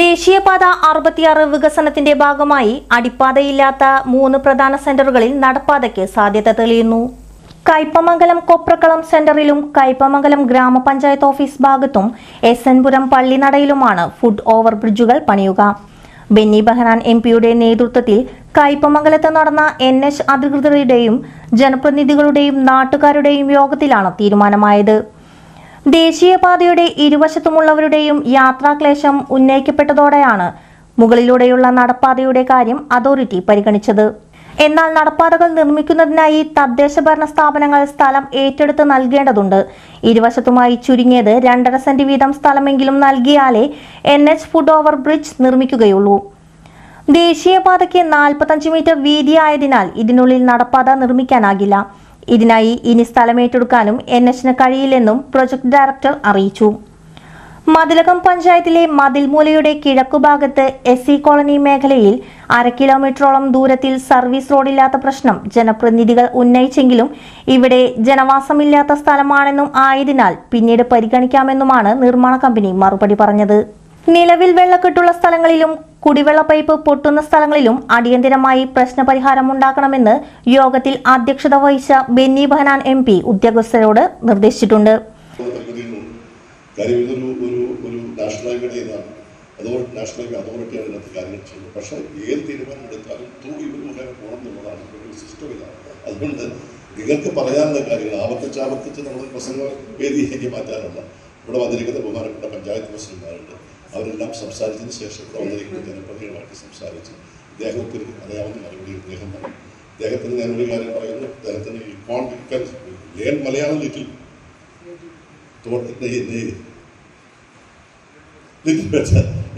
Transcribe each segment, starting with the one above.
ദേശീയപാത അറുപത്തിയാറ് വികസനത്തിന്റെ ഭാഗമായി അടിപ്പാതയില്ലാത്ത മൂന്ന് പ്രധാന സെന്ററുകളിൽ നടപ്പാതയ്ക്ക് സാധ്യത തെളിയുന്നു. കയ്പമംഗലം കൊപ്രക്കളം സെന്ററിലും കയ്പമംഗലം ഗ്രാമപഞ്ചായത്ത് ഓഫീസ് ഭാഗത്തും എസ് എൻ പുരം പള്ളിനടയിലുമാണ് ഫുഡ് ഓവർ ബ്രിഡ്ജുകൾ പണിയുക. ബെന്നി ബെഹനാൻ എം പിയുടെ നേതൃത്വത്തിൽ കയ്പമംഗലത്ത് നടന്ന എൻ എച്ച് അധികൃതരുടെയും ജനപ്രതിനിധികളുടെയും നാട്ടുകാരുടെയും യോഗത്തിലാണ് തീരുമാനമായത്. ദേശീയപാതയുടെ ഇരുവശത്തുമുള്ളവരുടെയും യാത്രാക്ലേശം ഉന്നയിക്കപ്പെട്ടതോടെയാണ് മുകളിലൂടെയുള്ള നടപ്പാതയുടെ കാര്യം അതോറിറ്റി പരിഗണിച്ചത്. എന്നാൽ നടപ്പാതകൾ നിർമ്മിക്കുന്നതിനായി തദ്ദേശ ഭരണ സ്ഥാപനങ്ങൾ സ്ഥലം ഏറ്റെടുത്ത് നൽകേണ്ടതുണ്ട്. ഇരുവശത്തുമായി ചുരുങ്ങിയത് രണ്ടര സെന്റ് വീതം സ്ഥലമെങ്കിലും നൽകിയാലേ N H foot over bridge നിർമ്മിക്കുകയുള്ളൂ. ദേശീയപാതയ്ക്ക് നാൽപ്പത്തഞ്ച് മീറ്റർ വീതിയായതിനാൽ ഇതിനുള്ളിൽ നടപ്പാത നിർമ്മിക്കാനാകില്ല. ഇതിനായി ഇനി സ്ഥലമേറ്റെടുക്കാനും എൻ എച്ചിന് കഴിയില്ലെന്നും പ്രൊജക്ട് ഡയറക്ടർ അറിയിച്ചു. മതിലകം പഞ്ചായത്തിലെ മതിൽമൂലയുടെ കിഴക്കുഭാഗത്ത് എസ് സി കോളനി മേഖലയിൽ അര കിലോമീറ്ററോളം ദൂരത്തിൽ സർവീസ് റോഡില്ലാത്ത പ്രശ്നം ജനപ്രതിനിധികൾ ഉന്നയിച്ചെങ്കിലും ഇവിടെ ജനവാസമില്ലാത്ത സ്ഥലമാണെന്നും ആയതിനാൽ പിന്നീട് പരിഗണിക്കാമെന്നുമാണ് നിർമ്മാണ കമ്പനി മറുപടി പറഞ്ഞത്. നിലവിൽ വെള്ളക്കെട്ടുള്ള സ്ഥലങ്ങളിലും കുടിവെള്ള പൈപ്പ് പൊട്ടുന്ന സ്ഥലങ്ങളിലും അടിയന്തിരമായി പ്രശ്നപരിഹാരം ഉണ്ടാക്കണമെന്ന് യോഗത്തിൽ അധ്യക്ഷത വഹിച്ച ബെന്നി ബഹനാൻ എം പി ഉദ്യോഗസ്ഥരോട് നിർദ്ദേശിച്ചിട്ടുണ്ട്. നാഷണൽ ഇതിനകത്ത് കാര്യങ്ങൾ പക്ഷേ നിങ്ങൾക്ക് പറയാനുള്ള കാര്യങ്ങൾ ആവർത്തിച്ച് ആവർത്തിച്ച് നമ്മൾ പ്രസംഗ വേദിയിലേക്ക് മാറ്റാനല്ല ഇവിടെ വന്നിരിക്കുന്ന ബഹുമാനപ്പെട്ട പഞ്ചായത്ത് പ്രസിഡന്റുമാരുണ്ട്. അവരെല്ലാം സംസാരിച്ചതിന് ശേഷം ഇവിടെ വന്നിരിക്കുന്ന ജനപ്രതിനിധികളുമായിട്ട് സംസാരിച്ച്. ഇദ്ദേഹത്തിന് അറിയാവുന്ന മറുപടി ഇദ്ദേഹം പറഞ്ഞു. ഇദ്ദേഹത്തിന് ഞാൻ ഒരു കാര്യം പറയുന്നു. അദ്ദേഹത്തിന് ഈ confidence learn Malayalam little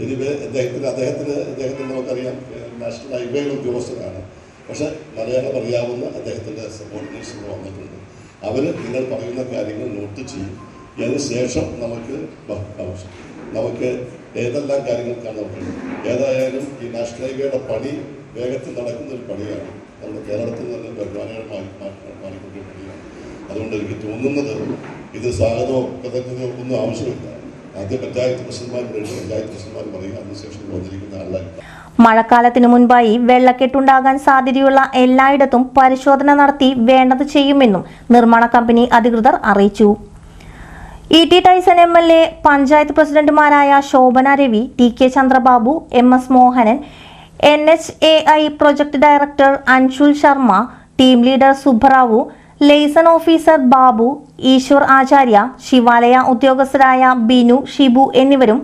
anyway അദ്ദേഹത്തിന് അദ്ദേഹത്തിന് അദ്ദേഹത്തിന് നമുക്കറിയാം നാഷണൽ ഹൈവേ ഉദ്യോഗസ്ഥനാണ്. പക്ഷെ മലയാളം അറിയാവുന്ന അദ്ദേഹത്തിന്റെ സപ്പോർട്ടിനേഴ്സ് വന്നിട്ടുണ്ട്. അവർ നിങ്ങൾ പറയുന്ന കാര്യങ്ങൾ നോട്ട് ചെയ്യും. അതിന് ശേഷം നമുക്ക് നമുക്ക് ഏതെല്ലാം കാര്യങ്ങൾക്കാണ് നമുക്ക് ഏതായാലും ഈ നാഷണൽ ഹൈവേയുടെ പണി വേഗത്തിൽ നടക്കുന്ന ഒരു പണിയാണ്. നമ്മുടെ കേരളത്തിൽ നിന്ന് ബഹുമാനമായി മാറിക്കൊണ്ടൊരു പണിയാണ്. അതുകൊണ്ട് എനിക്ക് തോന്നുന്നത് ഇത് സ്വാഗതമോ കൃതജ്ഞതയോ ഒന്നും ആവശ്യമില്ല. ആദ്യ പഞ്ചായത്ത് പ്രസിഡന്റ്മാർ പഞ്ചായത്ത് പ്രസിഡന്റ്മാർ പറയുക അതിനുശേഷം വന്നിരിക്കുന്ന ആളായി മഴക്കാലത്തിനു മുൻപായി വെള്ളക്കെട്ടുണ്ടാകാൻ സാധ്യതയുള്ള എല്ലായിടത്തും പരിശോധന നടത്തി വേണ്ടത് ചെയ്യുമെന്നും നിർമ്മാണ കമ്പനി അധികൃതർ അറിയിച്ചു. E T Taison M L A panchayat പ്രസിഡന്റുമാരായ Shobhana Ravi T K Chandrababu M S Mohanan N H A I project director Anshul Sharma team leader Subrao liaison officer Babu Eshwar Acharya Shivalaya ഉദ്യോഗസ്ഥരായ Binu Shibu എന്നിവരും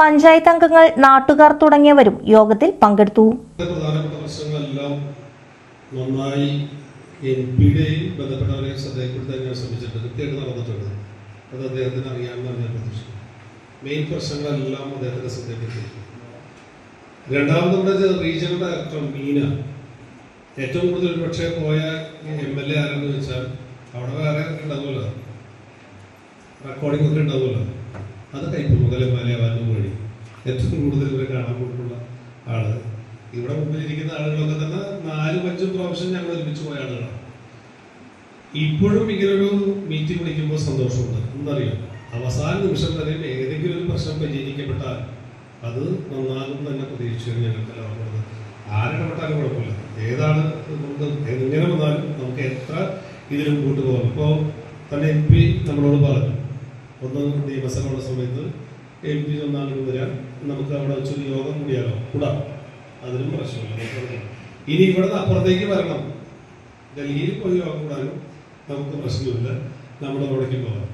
പഞ്ചായത്ത് അംഗങ്ങൾ നാട്ടുകാർ തുടങ്ങിയവരും യോഗത്തിൽ പങ്കെടുത്തു. നന്നായി M ശ്രദ്ധയിൽപ്പെടുത്താൻ ഞാൻ ശ്രമിച്ചിട്ടുണ്ട്. കൃത്യമായിട്ട് നടന്നിട്ടുണ്ട്. അത് അദ്ദേഹത്തിന് അറിയാമെന്നാണ് ഞാൻ പ്രതീക്ഷിക്കുന്നത് മെയിൻ പ്രശ്നങ്ങളെല്ലാം അദ്ദേഹത്തിന്റെ ശ്രദ്ധയിലേക്ക് രണ്ടാമത് റീജിയണൽ ഡയറക്ടർ മീന. ഏറ്റവും കൂടുതൽ പക്ഷേ പോയ എം എൽ എ ആരെന്ന് വെച്ചാൽ അവിടെ വേറെ ഉണ്ടാവുമല്ലോ. റെക്കോർഡിംഗ് ഒക്കെ ഉണ്ടാവുമല്ലോ. അത് കൈപ്പ് മുതലേ മലയാളം വഴി ഏറ്റവും കൂടുതൽ ഇവരെ കാണാൻ പോയിട്ടുള്ള ആൾ. ഇവിടെ മുമ്പിലിരിക്കുന്ന ആളുകളൊക്കെ തന്നെ നാലും അഞ്ചും പ്രാവശ്യം ഞങ്ങൾ ഒരുമിച്ച് പോയ ആളുകളാണ് ഇപ്പോഴും ഇങ്ങനൊരു മീറ്റിംഗ് വിളിക്കുമ്പോൾ സന്തോഷമുണ്ട്. എന്നറിയാം അവസാന നിമിഷം വരെ ഏതെങ്കിലും ഒരു പ്രശ്നം പരിഹരിക്കപ്പെട്ടാൽ അത് നന്നാകും തന്നെ പ്രതീക്ഷിച്ചു ഞങ്ങൾക്ക് എല്ലാവർക്കും ആരിടപെട്ടാലും കുഴപ്പമില്ല. ഏതാണ് നമുക്ക് എങ്ങനെ വന്നാലും നമുക്ക് എത്ര ഇതിലും കൂട്ടുപോകാം പോകാം. ഇപ്പോൾ തന്നെ എം പി നമ്മളോട് പറഞ്ഞു. ഒന്ന് നിയമസഭയുള്ള സമയത്ത് എം പി ഒന്നാണ് വരാൻ നമുക്ക് അവിടെ വെച്ചൊരു യോഗം കൂടിയാലോ? കൂടാം. അതിനും പ്രശ്നമില്ല. ഇനി ഇവിടുന്ന് അപ്പുറത്തേക്ക് വരണം. ഡൽഹിയിൽ പോയി യോഗം കൂടാനും നമുക്ക് പ്രശ്നമില്ല. നമ്മുടെ അവിടേക്ക് പോകാം.